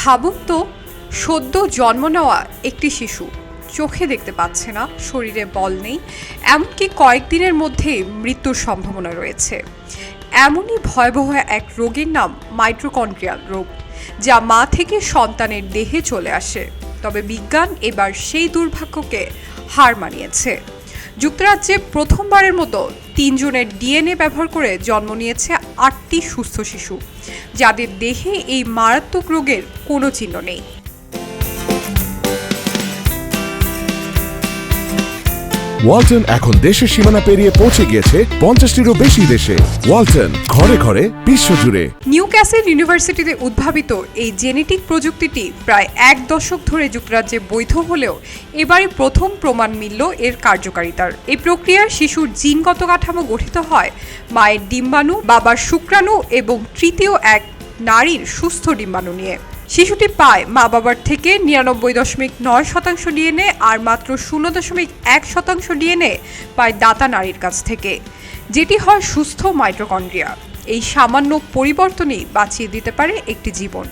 ভাবুন তো, সদ্য জন্ম নেওয়া একটি শিশু। চোখে দেখতে পাচ্ছে না, শরীরে বল নেই, এমনকি কয়েকদিনের মধ্যে মৃত্যুর সম্ভাবনা রয়েছে। এমনই ভয়াবহ এক রোগের নাম মাইট্রোকন্ড্রিয়াল রোগ, যা মা থেকে সন্তানের দেহে চলে আসে। তবে বিজ্ঞান এবার সেই দুর্ভাগ্যকে হার মানিয়েছে। যুক্তরাজ্যে প্রথমবারের মতো তিনজনের ডিএনএ ব্যবহার করে জন্ম নিয়েছে আটটি সুস্থ শিশু যাদের দেহে এই মারাত্মক রোগের কোনো চিহ্ন নেই। ওয়ালটন এখন দেশের সীমানা পেরিয়ে পৌঁছে গিয়েছে পঞ্চাশটিরও বেশি দেশে। ওয়ালটন, ঘরে ঘরে, বিশ্বজুড়ে। নিউ ক্যাসেল ইউনিভার্সিটিতে উদ্ভাবিত এই জেনেটিক প্রযুক্তিটি প্রায় এক দশক ধরে যুক্তরাজ্যে বৈধ হলেও এবারে প্রথম প্রমাণ মিলল এর কার্যকারিতার। এই প্রক্রিয়ায় শিশুর জিনগত কাঠামো গঠিত হয় মায়ের ডিম্বাণু, বাবার শুক্রাণু এবং তৃতীয় এক নারীর সুস্থ ডিম্বাণু নিয়ে। শিশুটি পায় মা বাবার থেকে নিরানব্বই দশমিক নয় শতাংশ ডিএনএ আর মাত্র শূন্য দশমিক এক শতাংশ ডিএনএ পায় দাতা নারীর কাছ থেকে, যেটি হয় সুস্থ মাইটোকন্ড্রিয়া। এই সামান্য পরিবর্তনই বাঁচিয়ে দিতে পারে একটি জীবন।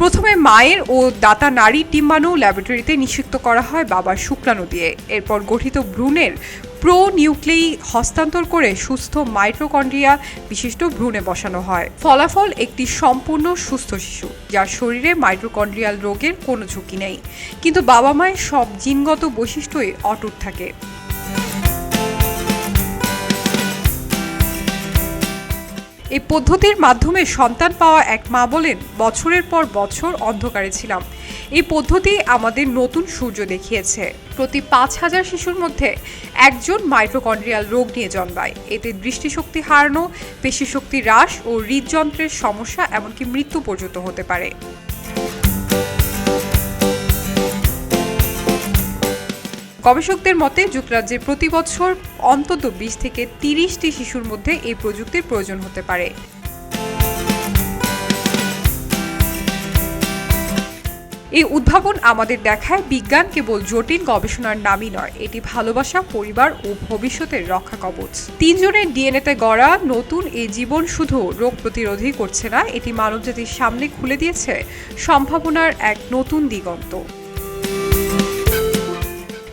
প্রথমে মায়ের ও দাতা নারী ডিম্বাণু ল্যাবরেটরিতে নিষিক্ত করা হয় বাবার শুক্রাণু দিয়ে এরপর গঠিত ভ্রূণের প্রো নিউক্লেই হস্তান্তর করে সুস্থ মাইক্রোকন্ড্রিয়া বিশিষ্ট ভ্রূণে বসানো হয়। ফলাফল একটি সম্পূর্ণ সুস্থ শিশু, যার শরীরে মাইক্রোকন্ড্রিয়াল রোগের কোনো ঝুঁকি নেই। কিন্তু বাবা মায়ের সব জিনগত বৈশিষ্ট্যই অটুট থাকে। এই পদ্ধতির মাধ্যমে সন্তান পাওয়া এক মা বলেন, বছরের পর বছর অন্ধকারে ছিলাম। এই পদ্ধতি আমাদের নতুন সূর্য দেখিয়েছে। প্রতি পাঁচ হাজার শিশুর মধ্যে একজন মাইক্রোকন্ড্রিয়াল রোগ নিয়ে জন্মায়। এতে দৃষ্টিশক্তি হারানো, পেশিশক্তি হ্রাস ও হৃদযন্ত্রের সমস্যা এমনকি মৃত্যু পর্যন্ত হতে পারে। গবেষকদের মতে, যুক্তরাজ্যে প্রতি বছর অন্তত বিশ থেকে তিরিশটি শিশুর মধ্যে এই প্রযুক্তির প্রয়োজন হতে পারে। এই উদ্ভাবন আমাদের দেখায় বিজ্ঞান কেবল জটিল গবেষণার নামই নয়, এটি ভালোবাসা, পরিবার ও ভবিষ্যতের রক্ষা কবচ। তিনজনের ডিএনএতে গড়া নতুন এই জীবন শুধু রোগ প্রতিরোধই করছে না, এটি মানবজাতির সামনে খুলে দিয়েছে সম্ভাবনার এক নতুন দিগন্ত।